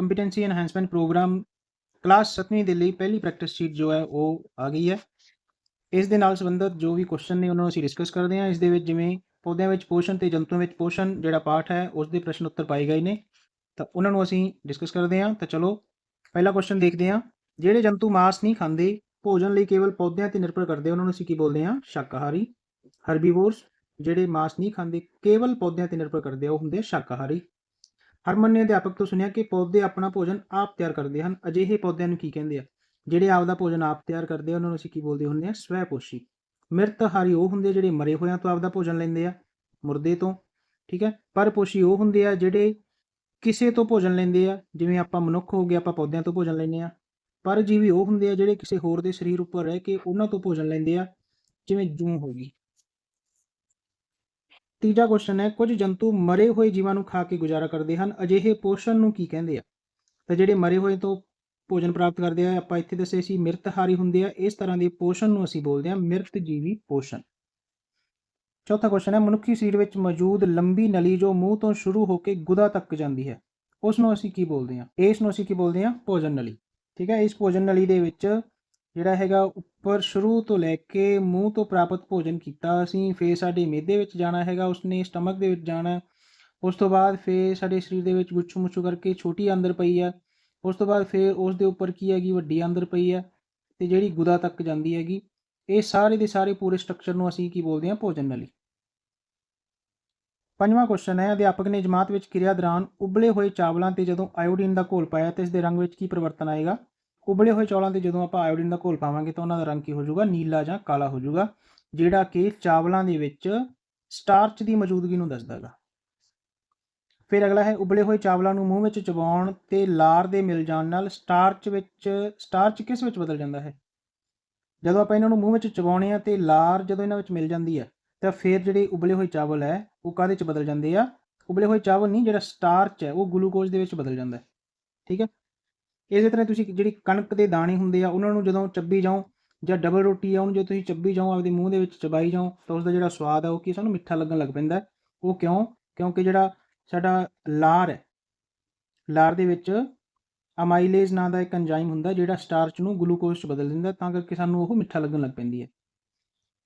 Competency enhancement programme class 7ਵੀਂ ਦੇ ਲਈ ਪਹਿਲੀ ਪ੍ਰੈਕਟਿਸ ਸ਼ੀਟ ਜੋ ਹੈ ਉਹ ਆ ਗਈ ਹੈ। ਇਸ ਦੇ ਨਾਲ ਸੰਬੰਧਿਤ ਜੋ ਵੀ ਕੁਐਸਚਨ ਨੇ ਉਹਨਾਂ ਨੂੰ ਅਸੀਂ ਡਿਸਕਸ ਕਰਦੇ ਹਾਂ। ਇਸ ਦੇ ਵਿੱਚ ਜਿਵੇਂ ਪੌਦਿਆਂ ਵਿੱਚ ਪੋਸ਼ਣ ਤੇ ਜੰਤੂਆਂ ਵਿੱਚ ਪੋਸ਼ਣ ਜਿਹੜਾ ਪਾਠ ਹੈ, ਉਸ ਦੇ ਪ੍ਰਸ਼ਨ ਉੱਤਰ ਪਾਏ ਗਏ ਨੇ। ਤਾਂ ਉਹਨਾਂ ਨੂੰ ਅਸੀਂ ਡਿਸਕਸ ਕਰਦੇ ਹਾਂ। ਤਾਂ ਚਲੋ, ਪਹਿਲਾ ਕੁਐਸਚਨ ਦੇਖਦੇ ਹਾਂ। ਜਿਹੜੇ ਜੰਤੂ ਮਾਸ ਨਹੀਂ ਖਾਂਦੇ, ਭੋਜਨ ਲਈ ਕੇਵਲ ਪੌਦਿਆਂ ਤੇ ਨਿਰਭਰ ਕਰਦੇ, ਉਹਨਾਂ ਨੂੰ ਅਸੀਂ ਕੀ ਬੋਲਦੇ ਹਾਂ? ਸ਼ਾਕਾਹਾਰੀ, ਹਰਬੀਵੋਰਸ। ਜਿਹੜੇ ਮਾਸ ਨਹੀਂ ਖਾਂਦੇ, ਕੇਵਲ ਪੌਦਿਆਂ ਤੇ ਨਿਰਭਰ ਕਰਦੇ ਉਹ ਹੁੰਦੇ ਸ਼ਾਕਾਹਾਰੀ। ਹਰਮਨ ਨੇ ਅਧਿਆਪਕ ਤੋਂ ਸੁਣਿਆ ਕਿ ਪੌਦੇ ਆਪਣਾ ਭੋਜਨ ਆਪ ਤਿਆਰ ਕਰਦੇ ਹਨ। ਅਜਿਹੇ ਪੌਦਿਆਂ ਨੂੰ ਕੀ ਕਹਿੰਦੇ ਆ? ਜਿਹੜੇ ਆਪ ਦਾ ਭੋਜਨ ਆਪ ਤਿਆਰ ਕਰਦੇ ਆ, ਉਹਨਾਂ ਨੂੰ ਅਸੀਂ ਕੀ ਬੋਲਦੇ ਹੁੰਦੇ ਆ? ਸਵੈਪੋਸ਼ੀ। ਮਿਰਤਹਾਰੀ ਉਹ ਹੁੰਦੇ ਆ ਜਿਹੜੇ ਮਰੇ ਹੋਇਆਂ ਤੋਂ ਆਪ ਦਾ ਭੋਜਨ ਲੈਂਦੇ ਆ, ਮੁਰਦੇ ਤੋਂ, ਠੀਕ ਹੈ? ਪਰਪੋਸ਼ੀ ਉਹ ਹੁੰਦੇ ਆ ਜਿਹੜੇ ਕਿਸੇ ਤੋਂ ਭੋਜਨ ਲੈਂਦੇ ਆ, ਜਿਵੇਂ ਆਪਾਂ ਮਨੁੱਖ ਹੋ ਗਏ, ਆਪਾਂ ਪੌਦਿਆਂ ਤੋਂ ਭੋਜਨ ਲੈਂਦੇ ਆ। ਪਰਜੀਵੀ ਉਹ ਹੁੰਦੇ ਆ ਜਿਹੜੇ ਕਿਸੇ ਹੋਰ ਦੇ ਸਰੀਰ ਉੱਪਰ ਰਹਿ ਕੇ ਉਹਨਾਂ ਤੋਂ ਭੋਜਨ ਲੈਂਦੇ ਆ, ਜਿਵੇਂ ਜੂੰ ਹੋ ਗਈ। ਤੀਜਾ ਕੁਐਸਚਨ ਹੈ, ਕੁਝ ਜੰਤੂ ਮਰੇ ਹੋਏ ਜੀਵਾਂ ਨੂੰ ਖਾ ਕੇ ਗੁਜ਼ਾਰਾ ਕਰਦੇ ਹਨ। ਅਜਿਹੇ ਪੋਸ਼ਣ ਨੂੰ ਕੀ ਕਹਿੰਦੇ ਆ? ਤਾਂ ਜਿਹੜੇ ਮਰੇ ਹੋਏ ਤੋਂ ਭੋਜਨ ਪ੍ਰਾਪਤ ਕਰਦੇ ਆ, ਆਪਾਂ ਇੱਥੇ ਦੱਸੇ ਸੀ ਮਿਰਤਹਾਰੀ ਹੁੰਦੇ ਆ, ਇਸ ਤਰ੍ਹਾਂ ਦੇ ਪੋਸ਼ਣ ਨੂੰ ਅਸੀਂ ਬੋਲਦੇ ਆ ਮਿਰਤ ਜੀਵੀ ਪੋਸ਼ਣ। ਚੌਥਾ ਕੁਐਸਚਨ ਹੈ, ਮਨੁੱਖੀ ਸਰੀਰ ਵਿੱਚ ਮੌਜੂਦ ਲੰਬੀ ਨਲੀ ਜੋ ਮੂੰਹ ਤੋਂ ਸ਼ੁਰੂ ਹੋ ਕੇ ਗੁਦਾ ਤੱਕ ਜਾਂਦੀ ਹੈ, ਉਸ ਨੂੰ ਅਸੀਂ ਕੀ ਬੋਲਦੇ ਆ ਇਸ ਨੂੰ ਅਸੀਂ ਕੀ ਬੋਲਦੇ ਆ ਭੋਜਨ ਨਲੀ। ਠੀਕ ਹੈ, ਇਸ ਭੋਜਨ ਨਲੀ ਦੇ ਵਿੱਚ ਜਿਹੜਾ ਹੈਗਾ ਪਰ ਸ਼ੁਰੂ ਤੋਂ ਲੈ ਕੇ ਮੂੰਹ ਤੋਂ ਪ੍ਰਾਪਤ ਭੋਜਨ ਕੀਤਾ ਅਸੀਂ, ਫੇਰ ਸਾਡੇ ਮਿਹਦੇ ਵਿੱਚ ਜਾਣਾ ਹੈਗਾ, ਉਸਨੇ ਸਟਮਕ ਦੇ ਵਿੱਚ ਜਾਣਾ। ਉਸ ਤੋਂ ਬਾਅਦ ਫੇਰ ਸਾਡੇ ਸਰੀਰ ਦੇ ਵਿੱਚ ਗੁੱਛੂ ਮੁੱਛੂ ਕਰਕੇ ਛੋਟੀ ਅੰਦਰ ਪਈ ਆ। ਉਸ ਤੋਂ ਬਾਅਦ ਫੇਰ ਉਸ ਦੇ ਉੱਪਰ ਕੀ ਹੈਗੀ, ਵੱਡੀ ਅੰਦਰ ਪਈ ਆ ਤੇ ਜਿਹੜੀ ਗੁਦਾ ਤੱਕ ਜਾਂਦੀ ਹੈਗੀ, ਇਹ ਸਾਰੇ ਦੇ ਸਾਰੇ ਪੂਰੇ ਸਟਰਕਚਰ ਨੂੰ ਅਸੀਂ ਕੀ ਬੋਲਦੇ ਹਾਂ, ਭੋਜਨ ਨਲੀ। ਪੰਜਵਾਂ ਕੁਐਸਚਨ ਹੈ, ਅਧਿਆਪਕ ਨੇ ਜਮਾਤ ਵਿੱਚ ਕਿਰਿਆ ਦੌਰਾਨ ਉਬਲੇ ਹੋਏ ਚਾਵਲਾਂ ਤੇ ਜਦੋਂ ਆਇਓਡੀਨ ਦਾ ਘੋਲ ਪਾਇਆ, ਤੇ ਇਸ ਦੇ ਰੰਗ ਵਿੱਚ ਕੀ ਪਰਿਵਰਤਨ ਆਏਗਾ? ਉਬਲੇ ਹੋਏ ਚੌਲਾਂ ਤੇ ਜਦੋਂ ਆਪਾਂ ਆਇਓਡੀਨ ਦਾ ਘੋਲ ਪਾਵਾਂਗੇ ਤਾਂ ਉਹਨਾਂ ਦਾ ਰੰਗ ਕੀ ਹੋ ਜਾਊਗਾ? ਨੀਲਾ ਜਾਂ ਕਾਲਾ ਹੋ ਜਾਊਗਾ, ਜਿਹੜਾ ਕਿ ਚਾਵਲਾਂ ਦੇ ਵਿੱਚ ਸਟਾਰਚ ਦੀ ਮੌਜੂਦਗੀ ਨੂੰ ਦੱਸਦਾ ਹੈਗਾ। ਫਿਰ ਅਗਲਾ ਹੈ ਉਬਲੇ ਹੋਏ ਚਾਵਲਾਂ ਨੂੰ ਮੂੰਹ ਵਿੱਚ ਚਬਾਉਣ ਤੇ ਲਾਰ ਦੇ ਮਿਲ ਜਾਣ ਨਾਲ ਸਟਾਰਚ ਵਿੱਚ ਸਟਾਰਚ ਕਿਸ ਵਿੱਚ ਬਦਲ ਜਾਂਦਾ ਹੈ? ਜਦੋਂ ਆਪਾਂ ਇਹਨਾਂ ਨੂੰ ਮੂੰਹ ਵਿੱਚ ਚਬਾਉਣੇ ਆ ਤੇ ਲਾਰ ਜਦੋਂ ਇਹਨਾਂ ਵਿੱਚ ਮਿਲ ਜਾਂਦੀ ਹੈ, ਤਾਂ ਫਿਰ ਜਿਹੜੇ ਉਬਲੇ ਹੋਏ ਚਾਵਲ ਹੈ, ਉਹ ਕਾਹਦੇ ਚ ਬਦਲ ਜਾਂਦੇ ਆ? ਉਬਲੇ ਹੋਏ ਚਾਵਲ ਨਹੀਂ, ਜਿਹੜਾ ਸਟਾਰਚ ਹੈ, ਉਹ ਗਲੂਕੋਜ਼ ਦੇ ਵਿੱਚ ਬਦਲ ਜਾਂਦਾ ਹੈ। ਠੀਕ ਹੈ? ਇਸੇ ਤਰ੍ਹਾਂ ਤੁਸੀਂ ਜਿਹੜੀ ਕਣਕ ਦੇ ਦਾਣੇ ਹੁੰਦੇ ਆ, ਉਹਨਾਂ ਨੂੰ ਜਦੋਂ ਚੱਬੀ ਜਾਓ ਜਾਂ ਡਬਲ ਰੋਟੀ ਆ, ਉਹਨੂੰ ਜੇ ਤੁਸੀਂ ਚੱਬੀ ਜਾਓ, ਆਪਦੇ ਮੂੰਹ ਦੇ ਵਿੱਚ ਚਬਾਈ ਜਾਓ, ਤਾਂ ਉਸ ਦਾ ਜਿਹੜਾ ਸਵਾਦ ਆ, ਉਹ ਕੀ ਸਾਨੂੰ ਮਿੱਠਾ ਲੱਗਣ ਲੱਗ ਪੈਂਦਾ ਉਹ ਕਿਉਂ? ਕਿਉਂਕਿ ਜਿਹੜਾ ਸਾਡਾ ਲਾਰ ਹੈ, ਲਾਰ ਦੇ ਵਿੱਚ ਅਮਾਈਲੇਜ਼ ਨਾਂ ਦਾ ਇੱਕ ਐਂਜ਼ਾਈਮ ਹੁੰਦਾ, ਜਿਹੜਾ ਸਟਾਰਚ ਨੂੰ ਗਲੂਕੋਜ਼ 'ਚ ਬਦਲ ਦਿੰਦਾ, ਤਾਂ ਕਰਕੇ ਸਾਨੂੰ ਉਹ ਮਿੱਠਾ ਲੱਗਣ ਲੱਗ ਪੈਂਦੀ ਹੈ।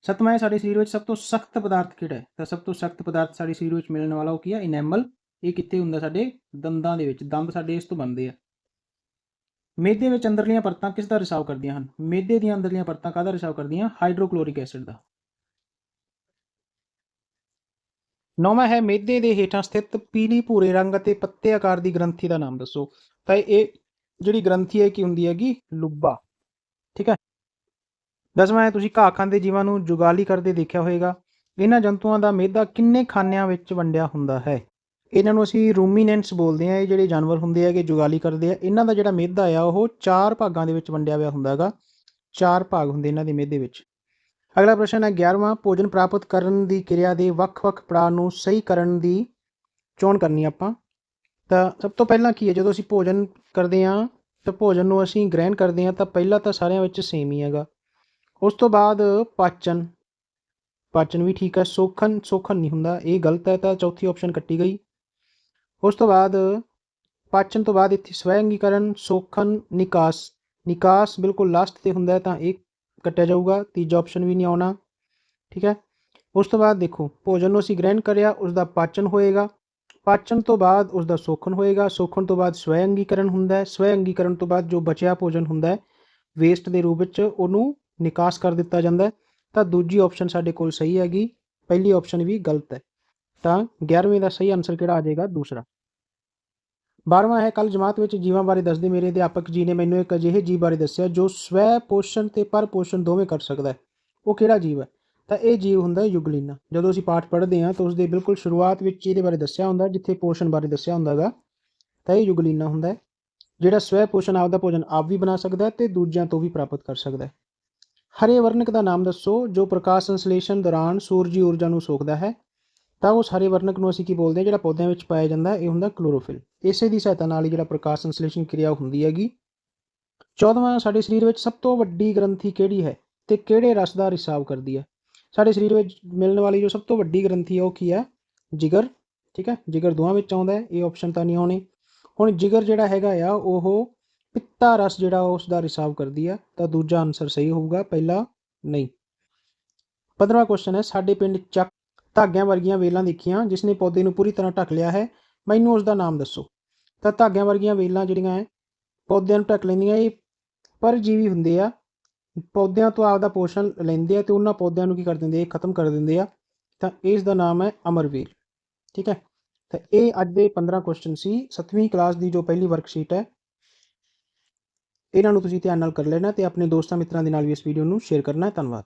ਸਤਵਾਂ ਹੈ ਸਾਡੇ ਸਰੀਰ ਵਿੱਚ ਸਭ ਤੋਂ ਸਖਤ ਪਦਾਰਥ ਕਿਹੜਾ ਹੈ? ਤਾਂ ਸਭ ਤੋਂ ਸਖਤ ਪਦਾਰਥ ਸਾਡੇ ਸਰੀਰ ਵਿੱਚ ਮਿਲਣ ਵਾਲਾ ਉਹ ਕੀ ਹੈ ਇਨੈਮਲ ਇਹ ਕਿੱਥੇ ਹੁੰਦਾ ਸਾਡੇ ਦੰਦਾਂ ਦੇ ਵਿੱਚ, ਦੰਦ ਸਾਡੇ ਇਸ ਤੋਂ ਬਣਦੇ ਆ। ਮੇਦੇ ਵਿੱਚ ਅੰਦਰਲੀਆਂ ਪਰਤਾਂ ਕਿਸ ਦਾ ਰਿਸਾਵ ਕਰਦੀਆਂ ਹਨ? ਮੇਦੇ ਦੀਆਂ ਅੰਦਰਲੀਆਂ ਪਰਤਾਂ ਕਾਹਦਾ ਰਿਸਾਵ ਕਰਦੀਆਂ? ਹਾਈਡਰੋਕਲੋਰਿਕ ਐਸਿਡ ਦਾ। ਨੌਵਾਂ ਹੈ ਮਿਹਦੇ ਦੇ ਹੇਠਾਂ ਸਥਿਤ ਪੀਲੀ ਭੂਰੇ ਰੰਗ ਅਤੇ ਪੱਤੇ ਆਕਾਰ ਦੀ ਗ੍ਰੰਥੀ ਦਾ ਨਾਮ ਦੱਸੋ। ਤਾਂ ਇਹ ਜਿਹੜੀ ਗ੍ਰੰਥੀ ਹੈ ਕੀ ਹੁੰਦੀ ਹੈਗੀ? ਲੁੱਬਾ। ਠੀਕ ਹੈ? ਦਸਵਾਂ ਹੈ, ਤੁਸੀਂ ਘਾਹ ਖਾਂਦੇ ਜੀਵਾਂ ਨੂੰ ਜੁਗਾਲੀ ਕਰਦੇ ਦੇਖਿਆ ਹੋਵੇਗਾ ਇਹਨਾਂ ਜੰਤੂਆਂ ਦਾ ਮਿਹਦਾ ਕਿੰਨੇ ਖਾਨਿਆਂ ਵਿੱਚ ਵੰਡਿਆ ਹੁੰਦਾ ਹੈ? ਇਹਨਾਂ ਨੂੰ ਅਸੀਂ ਰੂਮੀਨੈਂਟਸ ਬੋਲਦੇ ਆ ਇਹ ਜਿਹੜੇ ਜਾਨਵਰ ਹੁੰਦੇ ਹੈਗੇ, ਜੁਗਾਲੀ ਕਰਦੇ ਆ, ਇਹਨਾਂ ਦਾ ਜਿਹੜਾ ਮਿਹਦਾ ਆ, ਉਹ ਚਾਰ ਭਾਗਾਂ ਦੇ ਵਿੱਚ ਵੰਡਿਆ ਹੋਇਆ ਹੁੰਦਾ ਹੈਗਾ। ਚਾਰ ਭਾਗ ਹੁੰਦੇ ਇਹਨਾਂ ਦੇ ਮਿਹਦੇ ਵਿੱਚ। ਅਗਲਾ ਪ੍ਰਸ਼ਨ ਹੈ 11ਵਾਂ ਭੋਜਨ ਪ੍ਰਾਪਤ ਕਰਨ ਦੀ ਕਿਰਿਆ ਦੇ ਵੱਖ-ਵੱਖ ਪੜਾਅ ਨੂੰ ਸਹੀ ਕਰਨ ਦੀ ਚੋਣ ਕਰਨੀ ਆਪਾਂ। ਤਾਂ ਸਭ ਤੋਂ ਪਹਿਲਾਂ ਕੀ ਹੈ, ਜਦੋਂ ਅਸੀਂ ਭੋਜਨ ਕਰਦੇ ਹਾਂ, ਤਾਂ ਭੋਜਨ ਨੂੰ ਅਸੀਂ ਗ੍ਰਹਿਣ ਕਰਦੇ ਹਾਂ, ਤਾਂ ਪਹਿਲਾਂ ਤਾਂ ਸਾਰਿਆਂ ਵਿੱਚ ਸੇਮ ਹੀ ਹੈਗਾ। ਉਸ ਤੋਂ ਬਾਅਦ ਪਾਚਨ। ਪਾਚਨ ਵੀ ਠੀਕ ਹੈ ਸੋਖਨ ਸੋਖਨ ਨਹੀਂ ਹੁੰਦਾ, ਇਹ ਗਲਤ ਹੈ, ਤਾਂ ਚੌਥੀ ਆਪਸ਼ਨ ਕੱਟੀ ਗਈ। ਉਸ ਤੋਂ ਬਾਅਦ ਪਾਚਨ ਤੋਂ ਬਾਅਦ ਇੱਥੇ ਸਵੈੰਗੀਕਰਨ, ਸੋਖਨ, ਨਿਕਾਸ। ਨਿਕਾਸ ਬਿਲਕੁਲ ਲਾਸਟ ਤੇ ਹੁੰਦਾ ਤਾਂ ਇਹ ਕੱਟਿਆ ਜਾਊਗਾ, ਤੀਜਾ ਆਪਸ਼ਨ ਵੀ ਨਹੀਂ ਆਉਣਾ, ਠੀਕ ਹੈ? ਉਸ ਤੋਂ ਬਾਅਦ ਦੇਖੋ, ਭੋਜਨ ਨੂੰ ਅਸੀਂ ਗ੍ਰਹਿਣ ਕਰਿਆ ਉਸ ਦਾ ਪਾਚਨ ਹੋਏਗਾ। ਪਾਚਨ ਤੋਂ ਬਾਅਦ ਉਸ ਦਾ ਸੋਖਣ ਹੋਏਗਾ। ਸੋਖਣ ਤੋਂ ਬਾਅਦ ਸਵੈੰਗੀਕਰਨ ਹੁੰਦਾ ਹੈ। ਸਵੈੰਗੀਕਰਨ ਤੋਂ ਬਾਅਦ ਜੋ ਬਚਿਆ ਭੋਜਨ ਹੁੰਦਾ ਹੈ ਵੇਸਟ ਦੇ ਰੂਪ ਵਿੱਚ ਉਹਨੂੰ ਨਿਕਾਸ ਕਰ ਦਿੱਤਾ ਜਾਂਦਾ ਹੈ। ਤਾਂ ਦੂਜੀ ਆਪਸ਼ਨ ਸਾਡੇ ਕੋਲ ਸਹੀ ਹੈਗੀ। ਪਹਿਲੀ ਆਪਸ਼ਨ ਵੀ ਗਲਤ ਹੈ। ਤਾਂ 11ਵੇਂ ਦਾ ਸਹੀ ਆਨਸਰ ਕਿਹੜਾ ਆ ਜਾਏਗਾ? ਦੂਸਰਾ। 12ਵਾਂ ਹੈ ਕੱਲ ਜਮਾਤ ਵਿੱਚ ਜੀਵਾਂ ਬਾਰੇ ਦੱਸਦੇ ਮੇਰੇ ਅਧਿਆਪਕ ਜੀ ਨੇ ਮੈਨੂੰ ਇੱਕ ਅਜਿਹੇ ਜੀਵ ਬਾਰੇ ਦੱਸਿਆ ਜੋ ਸਵੈ ਪੋਸ਼ਣ ਤੇ ਪਰ ਪੋਸ਼ਣ ਦੋਵੇਂ ਕਰ ਸਕਦਾ ਹੈ। ਉਹ ਕਿਹੜਾ ਜੀਵ ਹੈ? ਤਾਂ ਇਹ ਜੀਵ ਹੁੰਦਾ ਹੈ ਯੁਗਲੀਨਾ। ਜਦੋਂ ਅਸੀਂ ਪਾਠ ਪੜ੍ਹਦੇ ਹਾਂ ਤਾਂ ਉਸ ਦੇ ਬਿਲਕੁਲ ਸ਼ੁਰੂਆਤ ਵਿੱਚ ਇਹਦੇ ਬਾਰੇ ਦੱਸਿਆ ਹੁੰਦਾ ਜਿੱਥੇ ਪੋਸ਼ਣ ਬਾਰੇ ਦੱਸਿਆ ਹੁੰਦਾਗਾ, ਤਾਂ ਇਹ ਯੁਗਲੀਨਾ ਹੁੰਦਾ ਹੈ, ਜਿਹੜਾ ਸਵੈ ਪੋਸ਼ਣ ਆਪਦਾ ਭੋਜਨ ਆਪ ਵੀ ਬਣਾ ਸਕਦਾ ਹੈ ਤੇ ਦੂਜਿਆਂ ਤੋਂ ਵੀ ਪ੍ਰਾਪਤ ਕਰ ਸਕਦਾ ਹੈ। ਹਰੇ ਵਰਨਕ ਦਾ ਨਾਮ ਦੱਸੋ, ਜੋ ਪ੍ਰਕਾਸ਼ ਸੰਸਲੇਸ਼ਨ ਦੌਰਾਨ ਸੂਰਜੀ ਊਰਜਾ ਨੂੰ ਸੋਖਦਾ ਹੈ। ਤਾਂ ਉਸ ਹਰੇ ਵਰਣਕ ਨੂੰ ਅਸੀਂ ਕੀ ਬੋਲਦੇ ਹਾਂ, ਜਿਹੜਾ ਪੌਦਿਆਂ ਵਿੱਚ ਪਾਇਆ ਜਾਂਦਾ ਇਹ ਹੁੰਦਾ ਕਲੋਰੋਫਿਲ ਇਸੇ ਦੀ ਸਹਾਇਤਾ ਨਾਲ ਹੀ ਜਿਹੜਾ ਪ੍ਰਕਾਸ਼ ਸੰਸ਼ਲੇਸ਼ਣ ਕਿਰਿਆ ਹੁੰਦੀ ਹੈਗੀ। 14ਵਾਂ ਸਾਡੇ ਸਰੀਰ ਵਿੱਚ ਸਭ ਤੋਂ ਵੱਡੀ ਗ੍ਰੰਥੀ ਕਿਹੜੀ ਹੈ ਤੇ ਕਿਹੜੇ ਰਸ ਦਾ ਰਿਸਾਵ ਕਰਦੀ ਹੈ? ਸਾਡੇ ਸਰੀਰ ਵਿੱਚ ਮਿਲਣ ਵਾਲੀ ਜੋ ਸਭ ਤੋਂ ਵੱਡੀ ਗ੍ਰੰਥੀ ਹੈ ਉਹ ਕੀ ਹੈ? ਜਿਗਰ, ਠੀਕ ਹੈ? ਜਿਗਰ ਦੋਹਾਂ ਵਿੱਚ ਆਉਂਦਾ ਹੈ, ਇਹ ਆਪਸ਼ਨ ਤਾਂ ਨਹੀਂ ਆਉਣੀ। ਹੁਣ ਜਿਗਰ ਜਿਹੜਾ ਹੈਗਾ ਆ, ਉਹ ਪਿੱਤਾ ਰਸ ਜਿਹੜਾ ਉਸ ਦਾ ਰਿਸਾਵ ਕਰਦੀ ਆ ਤਾਂ ਦੂਜਾ ਆਨਸਰ ਸਹੀ ਹੋਊਗਾ, ਪਹਿਲਾ ਨਹੀਂ। 15ਵਾਂ ਕੁਐਸਚਨ ਹੈ, ਸਾਡੇ ਪਿੰਡ ਚੱਕ ਧਾਗਿਆਂ ਵਰਗੀਆਂ ਵੇਲਾਂ ਦੇਖੀਆਂ ਜਿਸ ਨੇ ਪੌਦੇ ਨੂੰ ਪੂਰੀ ਤਰ੍ਹਾਂ ਢੱਕ ਲਿਆ ਹੈ, ਮੈਨੂੰ ਉਸ ਦਾ ਨਾਮ ਦੱਸੋ। ਤਾਂ ਧਾਗਿਆਂ ਵਰਗੀਆਂ ਵੇਲਾਂ ਜਿਹੜੀਆਂ ਹੈ, ਪੌਦਿਆਂ ਨੂੰ ਢੱਕ ਲੈਂਦੀਆਂ ਇਹ ਪਰਜੀਵੀ ਹੁੰਦੇ ਆ। ਪੌਦਿਆਂ ਤੋਂ ਆਪਦਾ ਪੋਸ਼ਣ ਲੈਂਦੇ ਆ ਤੇ ਉਹਨਾਂ ਪੌਦਿਆਂ ਨੂੰ ਕੀ ਕਰ ਦਿੰਦੇ ਆ ਖਤਮ ਕਰ ਦਿੰਦੇ ਆ। ਤਾਂ ਇਸ ਦਾ ਨਾਮ ਹੈ ਅਮਰਵੇਲ ਠੀਕ ਹੈ? ਤਾਂ ਇਹ ਅੱਜ ਦੇ 15 ਕੁਐਸਚਨ ਸੀ। 7ਵੀਂ ਕਲਾਸ ਦੀ ਜੋ ਪਹਿਲੀ ਵਰਕਸ਼ੀਟ ਹੈ, ਇਹਨਾਂ ਨੂੰ ਤੁਸੀਂ ਧਿਆਨ ਨਾਲ ਕਰ ਲੈਣਾ ਤੇ ਆਪਣੇ ਦੋਸਤਾਂ ਮਿੱਤਰਾਂ ਦੇ ਨਾਲ ਵੀ ਇਸ ਵੀਡੀਓ ਨੂੰ ਸ਼ੇਅਰ ਕਰਨਾ। ਧੰਨਵਾਦ।